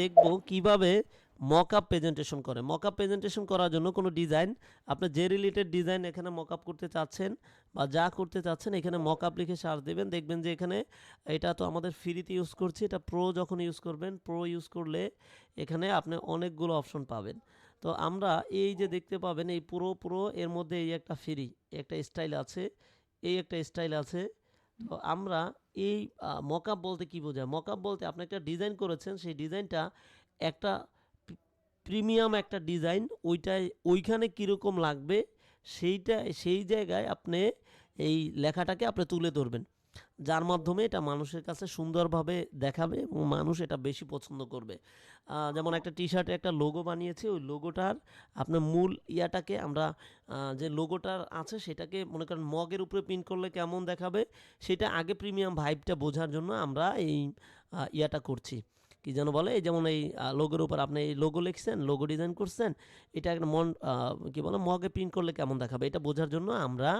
দেখব কীভাবে mock up presentation করে। মক আপ প্রেজেন্টেশন করার জন্য কোনো ডিজাইন আপনি যে রিলেটেড ডিজাইন এখানে মক আপ করতে চাচ্ছেন বা যা করতে চাচ্ছেন, এখানে মক আপ লিখে সার্চ দেবেন। দেখবেন যে এখানে এটা তো আমাদের ফ্রিতে ইউজ করছি, এটা প্রো যখন ইউজ করবেন প্রো ইউজ করলে এখানে আপনি অনেকগুলো অপশন পাবেন। তো আমরা এই যে দেখতে পাবেন, এই পুরো পুরো এর মধ্যে এই একটা ফ্রি একটা স্টাইল আছে, এই একটা স্টাইল আছে। তো আমরা এই মকআপ বলতে কি বোঝায়? মকআপ বলতে আপনি একটা ডিজাইন করেছেন, সেই ডিজাইনটা একটা প্রিমিয়াম একটা ডিজাইন ওইটায় ওইখানে কীরকম লাগবে সেইটা সেই জায়গায় আপনি এই লেখাটাকে আপনি তুলে ধরবেন। যার মাধ্যমে এটা মানুষের কাছে সুন্দরভাবে দেখাবে এবং মানুষ এটা বেশি পছন্দ করবে। যেমন একটা টি শার্টে একটা লোগো বানিয়েছে, ওই লোগোটার আপনার মূল ইয়াটাকে আমরা যে লোগোটার আছে সেটাকে মনে করেন মগের উপরে প্রিন্ট করলে কেমন দেখাবে, সেটা আগে প্রিমিয়াম ভাইবটা বোঝার জন্য আমরা এই ইয়াটা করছি। কি যেন বলে? এই যেমন এই লোগোর উপর আপনি এই লোগো লিখছেন লোগো ডিজাইন করছেন, এটা একটা মন কি বলে? মগে প্রিন্ট করলে কেমন দেখাবে? এটা বোঝার জন্য আমরা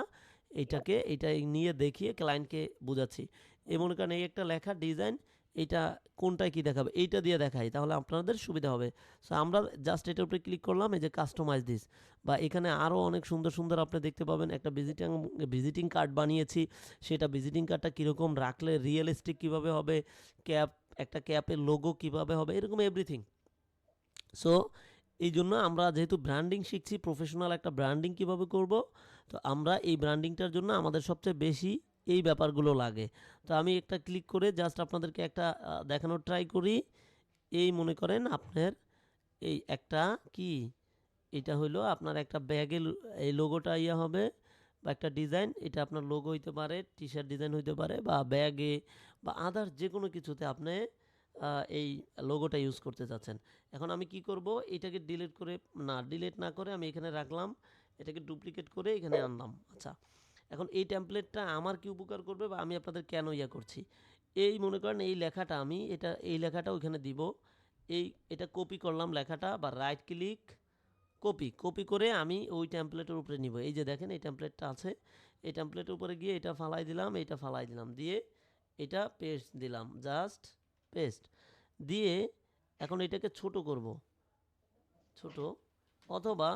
এইটাকে এটা নিয়ে দেখিয়ে ক্লায়েন্টকে বোঝাচ্ছি। এই মনে করেন এই একটা লেখা ডিজাইন এটা কোনটায় কি দেখাবে? এইটা দিয়ে দেখাই, তাহলে আপনাদের সুবিধা হবে। সো আমরা জাস্ট এটার উপরে ক্লিক করলাম, এই যে কাস্টমাইজ দিস বা এখানে আরও অনেক সুন্দর সুন্দর আপনি দেখতে পাবেন, একটা ভিজিটিং ভিজিটিং কার্ড বানিয়েছি। সেটা ভিজিটিং কার্ডটা কীরকম, রাখলে রিয়েলিস্টিক কীভাবে হবে ক্যাপ একটা ক্যাপের লোগো কীভাবে হবে, এরকম এভরিথিং সো এই জন্য আমরা যেহেতু ব্র্যান্ডিং শিখছি প্রফেশনাল একটা ব্র্যান্ডিং কীভাবে করব তো আমরা এই ব্র্যান্ডিংটার জন্য আমাদের সবচেয়ে বেশি এই ব্যাপারগুলো লাগে। তো আমি একটা ক্লিক করে জাস্ট আপনাদেরকে একটা দেখানোর ট্রাই করি। এই মনে করেন আপনার এই একটা কি? এটা হলো আপনার একটা ব্যাগে এই লোগোটা ইয়ে হবে বা একটা ডিজাইন এটা আপনার লোগো হইতে পারে টি শার্ট ডিজাইন হইতে পারে বা ব্যাগে বা আদার্স যে কোনো কিছুতে আপনি এই লোগোটা ইউজ করতে চাচ্ছেন। এখন আমি কি করব? এটাকে ডিলিট করে, না ডিলিট না করে আমি এখানে রাখলাম। এটাকে ডুপ্লিকেট করে এখানে আনলাম। আচ্ছা এখন এই টেমপ্লেটটা আমার কি উপকার করবে বা আমি আপনাদের কেন ইয়া করছি? এই মনে করেন এই লেখাটা আমি, এটা, এই লেখাটা ওইখানে দিব। এই, এটা কপি করলাম লেখাটা বা রাইট ক্লিক কপি কপি করে আমি ওই টেমপ্লেটের উপরে নিব। এই যে দেখেন এই টেমপ্লেটটা আছে। এই টেমপ্লেটের উপরে গিয়ে এটা ফালাই দিলাম, এটা ফালাই দিলাম। দিয়ে এটা পেস্ট দিলাম জাস্ট পেস্ট দিয়ে এখন এটাকে ছোট করব। ছোট, অথবা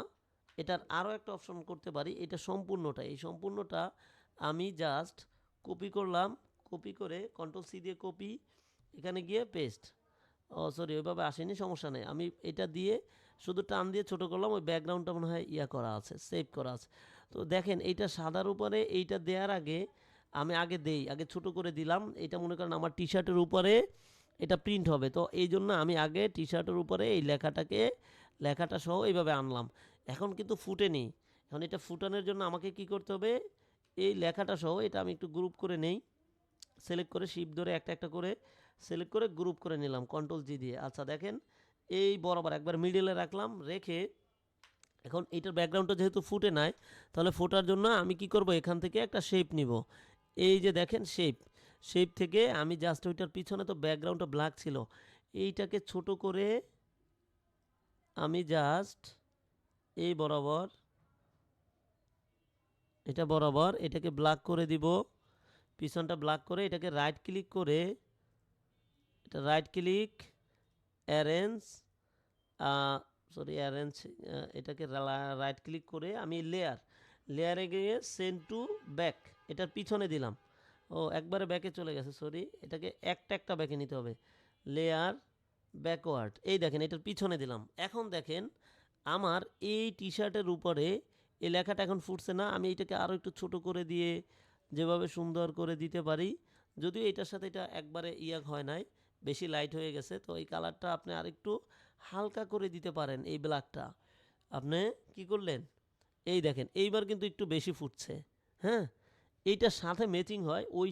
এটার আরও একটা অপশন করতে পারি, এটা সম্পূর্ণটা। এই সম্পূর্ণটা আমি জাস্ট কপি করলাম কপি করে কন্ট্রোল সি দিয়ে কপি এখানে গিয়ে পেস্ট ও সরি ওইভাবে আসেনি, সমস্যা নেই। আমি এটা দিয়ে শুধু টান দিয়ে ছোট করলাম, ওই ব্যাকগ্রাউন্ডটা মনে হয় ইয়া করা আছে সেভ করা আছে। তো দেখেন, এইটা সাদার উপরে এইটা দেওয়ার আগে আমি আগে দেই, আগে ছোট করে দিলাম। এটা মনে করেন আমার টি শার্টের উপরে এটা প্রিন্ট হবে। তো এই জন্য আমি আগে টি শার্টের উপরে এই লেখাটাকে, লেখাটা সহ এইভাবে আনলাম। এখন কিন্তু ফুটেনি। এখন এটা ফুটানোর জন্য আমাকে কি করতে হবে? এই লেখাটা সহ এটা আমি একটু গ্রুপ করে নেই। সিলেক্ট করে শিপ ধরে একটা একটা করে সিলেক্ট করে গ্রুপ করে নিলাম কন্ট্রোল জি দিয়ে। আচ্ছা দেখেন, এই বরাবর একবার মিডিলে রাখলাম, রেখে এখন এইটার ব্যাকগ্রাউন্ডটা যেহেতু ফুটে নাই, তাহলে ফোটার জন্য আমি কি করব? এখান থেকে একটা শেপ নিব। এই যে দেখেন শেপ শেপ থেকে আমি জাস্ট ওইটার পিছনে তো ব্যাকগ্রাউন্ডটা ব্ল্যাক ছিল। এইটাকে ছোট করে আমি জাস্ট এই বরাবর, এটা বরাবর, এটাকে ব্ল্যাক করে দিব। পিছনটা ব্ল্যাক করে এটাকে রাইট ক্লিক করে, এটা right click arrange sorry arrange এটাকে রাইট ক্লিক করে আমি লেয়ার লেয়ারে গিয়ে সেন্ড টু ব্যাক এটার পিছনে দিলাম। ও, একবারে ব্যাকে চলে গেছে সরি এটাকে একটা একটা ব্যাকে নিতে হবে। লেয়ার ব্যাকওয়ার্ড এই দেখেন, এটার পিছনে দিলাম। এখন দেখেন আমার এই টি শার্টের উপরে এই লেখাটা এখন ফুটছে না। আমি এটাকে আরও একটু ছোট করে দিয়ে যেভাবে সুন্দর করে দিতে পারি, যদিও এটার সাথে এটা একবারে ইয়াক হয় নাই, বেশি লাইট হয়ে গেছে। তো এই কালারটা আপনি আরেকটু হালকা করে দিতে পারেন এই ব্ল্যাকটা আপনি কি করলেন? এই দেখেন, এইবার কিন্তু একটু বেশি ফুটছে হ্যাঁ? এইটার সাথে ম্যাচিং হয়, ওই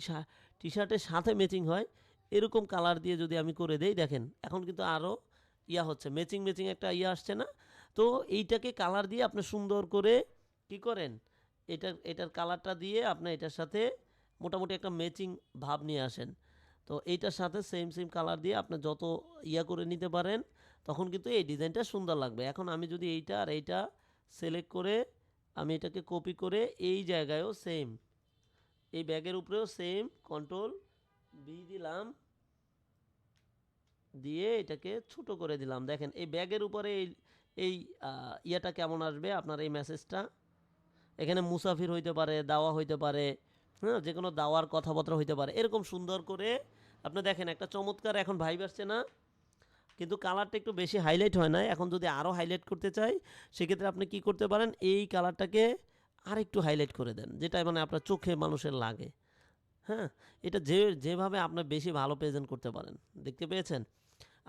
টি শার্টের সাথে ম্যাচিং হয়, এরকম কালার দিয়ে যদি আমি করে দেই, দেখেন, এখন কিন্তু আরও ইয়া হচ্ছে ম্যাচিং ম্যাচিং একটা ইয়া আসছে না? তো এইটাকে কালার দিয়ে আপনি সুন্দর করে কি করেন? এটার এটার কালারটা দিয়ে আপনি এটার সাথে মোটামুটি একটা ম্যাচিং ভাব নিয়ে আসেন। তো এইটার সাথে সেম সেম কালার দিয়ে আপনি যত ইয়া করে নিতে পারেন, তখন কিন্তু এই ডিজাইনটা সুন্দর লাগবে। এখন আমি যদি এইটা আর এইটা সিলেক্ট করে আমি এটাকে কপি করে এই জায়গায়ও সেম এই ব্যাগের উপরেও সেম কন্ট্রোল বি দিলাম, দিয়ে এটাকে ছোট করে দিলাম। দেখেন এই ব্যাগের উপরে এই এই ইয়েটা কেমন আসবে? আপনার এই মেসেজটা এখানে মুসাফির হইতে পারে, দাওয়া হইতে পারে হ্যাঁ যে কোনো দাওয়ার কথাবার্তা হইতে পারে। এরকম সুন্দর করে, আপনি দেখেন একটা চমৎকার এখন ভাইব আসছে না? কিন্তু কালারটা একটু বেশি হাইলাইট হয় না? এখন যদি আরও হাইলাইট করতে চাই, সেক্ষেত্রে আপনি কি করতে পারেন? এই কালারটাকে আর একটু হাইলাইট করে দেন যেটা মানে আপনার চোখে মানুষের লাগে। হ্যাঁ এটা যে, যেভাবে আপনি বেশি ভালো প্রেজেন্ট করতে পারেন। দেখতে পেয়েছেন?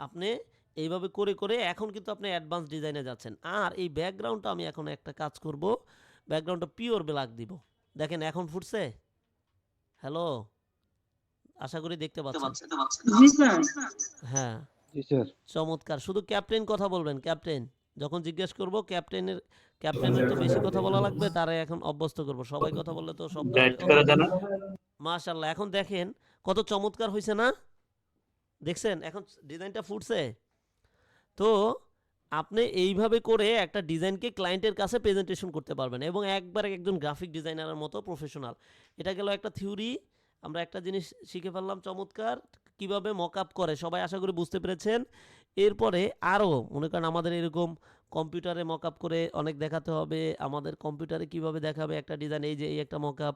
আপনি এইভাবে করে করে এখন কিন্তু আপনি অ্যাডভান্স ডিজাইনে যাচ্ছেন। আর এই ব্যাকগ্রাউন্ডটা আমি এখন একটা কাজ করব। ব্যাকগ্রাউন্ডটা পিওর ব্ল্যাক দিব। দেখেন এখন ফুটছে? হ্যালো আশা করি দেখতে পাচ্ছেন। জি স্যার। হ্যাঁ। জি স্যার। চমৎকার। শুধু ক্যাপ্টেন কথা বলবেন ক্যাপ্টেন যখন জিজ্ঞেস করব ক্যাপ্টেনের ক্যাপ্টেনের তো বেশি কথা বলা লাগবে তারা এখন অভ্যস্ত করব। সবাই কথা বললে তো সব মাশাল্লাহ এখন দেখেন কত চমৎকার হয়েছে না? দেখছেন? এখন ডিজাইনটা ফুটছে? তো আপনি এইভাবে করে একটা ডিজাইনকে ক্লায়েন্টের কাছে প্রেজেন্টেশন করতে পারবেন এবং একবার একজন গ্রাফিক ডিজাইনারের মতো প্রফেশনাল এটা গেল একটা থিওরি আমরা একটা জিনিস শিখে ফেললাম চমৎকার, কীভাবে মক আপ করে, সবাই আশা করি বুঝতে পেরেছেন। এরপরে আরও মনে করেন আমাদের এরকম কম্পিউটারে মক আপ করে অনেক দেখাতে হবে, আমাদের কম্পিউটারে কীভাবে দেখাবে একটা ডিজাইন এই যে, এই একটা মক আপ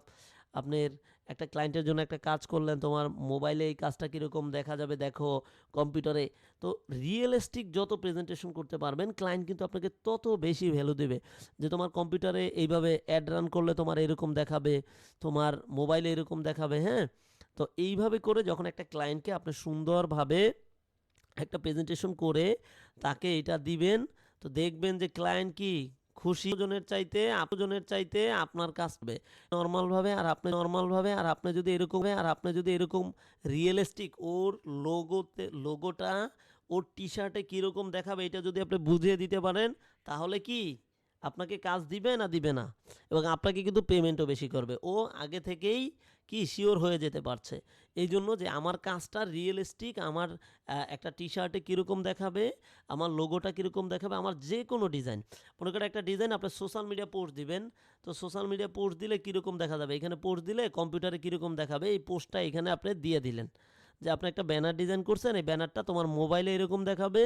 আপনার একটা ক্লায়েন্টের জন্য একটা কাজ করলেন, তোমার মোবাইলে এই কাজটা কীরকম দেখা যাবে দেখো কম্পিউটারে তো রিয়েলিস্টিক যত প্রেজেন্টেশন করতে পারবেন ক্লায়েন্ট কিন্তু আপনাকে তত বেশি ভ্যালু দেবে যে তোমার কম্পিউটারে এইভাবে অ্যাড রান করলে তোমার এরকম দেখাবে, তোমার মোবাইলে এরকম দেখাবে হ্যাঁ? তো এইভাবে করে যখন একটা ক্লায়েন্টকে আপনি সুন্দরভাবে একটা প্রেজেন্টেশন করে তাকে এটা দিবেন, তো দেখবেন যে ক্লায়েন্ট কি খুশি জনের চাইতে আপজনের চাইতে আপনার কাছ হবে। নর্মালভাবে আর আপনি নর্মালভাবে আর আপনি যদি এরকম আর আপনি যদি এরকম রিয়েলিস্টিক ওর লোগোতে লোগোটা ওর টি শার্টে কীরকম দেখাবে এটা যদি আপনি বুঝিয়ে দিতে পারেন, তাহলে কি? আপনাকে কাজ দিবে না দিবে না? এবং আপনাকে কিন্তু পেমেন্টও বেশি করবে। ও আগে থেকেই কি শিওর হয়ে যেতে পারছে? এই জন্য যে আমার কাজটা রিয়েলিস্টিক আমার একটা টি শার্টে কীরকম দেখাবে, আমার লোগোটা কীরকম দেখাবে, আমার যে কোনো ডিজাইন মনে করেন একটা ডিজাইন আপনি সোশ্যাল মিডিয়া পোস্ট দিবেন, তো সোশ্যাল মিডিয়া পোস্ট দিলে কীরকম দেখা যাবে? এখানে পোস্ট দিলে কম্পিউটারে কীরকম দেখাবে? এই পোস্টটা এখানে আপনি দিয়ে দিলেন। যে আপনি একটা ব্যানার ডিজাইন করছেন, এই ব্যানারটা তোমার মোবাইলে এরকম দেখাবে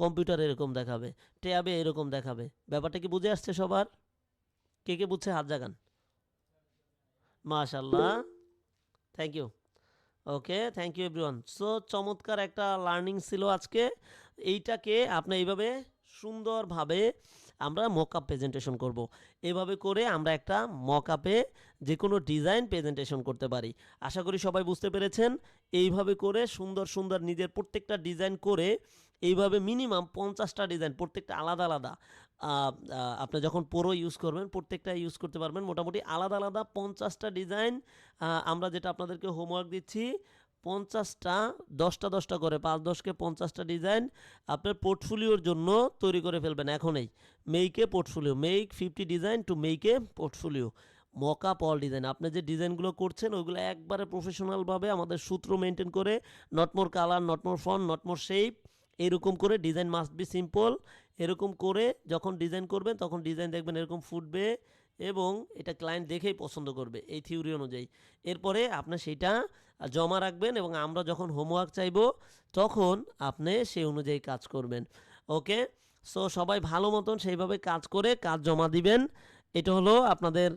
কম্পিউটারে এরকম দেখাবে, ট্যাবে এরকম দেখাবে। ব্যাপারটা কি বুঝে আসছে সবার? কে কে বুঝছে? হাত জাগান। মাশাল্লাহ thank you okay thank you everyone so চমৎকার একটা লার্নিং ছিল আজকে। এইটাকে আপনি এইভাবে সুন্দরভাবে আমরা মকআপ প্রেজেন্টেশন করব। এভাবে করে আমরা একটা মকআপে যে কোনো ডিজাইন প্রেজেন্টেশন করতে পারি। আশা করি সবাই বুঝতে পেরেছেন। এইভাবে করে সুন্দর সুন্দর নিজের প্রত্যেকটা ডিজাইন করে এইভাবে মিনিমাম পঞ্চাশটা ডিজাইন প্রত্যেকটা আলাদা আলাদা। আপনি যখন পুরো ইউজ করবেন, প্রত্যেকটা ইউজ করতে পারবেন। মোটামুটি আলাদা আলাদা পঞ্চাশটা ডিজাইন আমরা যেটা আপনাদেরকে হোমওয়ার্ক দিচ্ছি, পঞ্চাশটা, দশটা দশটা করে, পাঁচ দশকে পঞ্চাশটা ডিজাইন আপনার পোর্টফোলিওর জন্য তৈরি করে ফেলবেন এখনই। Make a portfolio make fifty design to make a portfolio মকা Paul design আপনি যে ডিজাইনগুলো করছেন, ওইগুলো একবারে প্রফেশনালভাবে আমাদের সূত্র মেনটেন করে not more colour not more font not more shape এরকম করে ডিজাইন মাস্ট বি সিম্পল এরকম করে যখন ডিজাইন করবেন, তখন ডিজাইন দেখবেন এরকম ফুটবে এবং এটা ক্লায়েন্ট দেখেই পছন্দ করবে এই থিওরি অনুযায়ী। এরপরে আপনি সেটা জমা রাখবেন এবং আমরা যখন হোমওয়ার্ক চাইব, তখন আপনি সেই অনুযায়ী কাজ করবেন। ওকে? সো সবাই ভালো মতন সেইভাবে কাজ করে কাজ জমা দিবেন। এটা হলো আপনাদের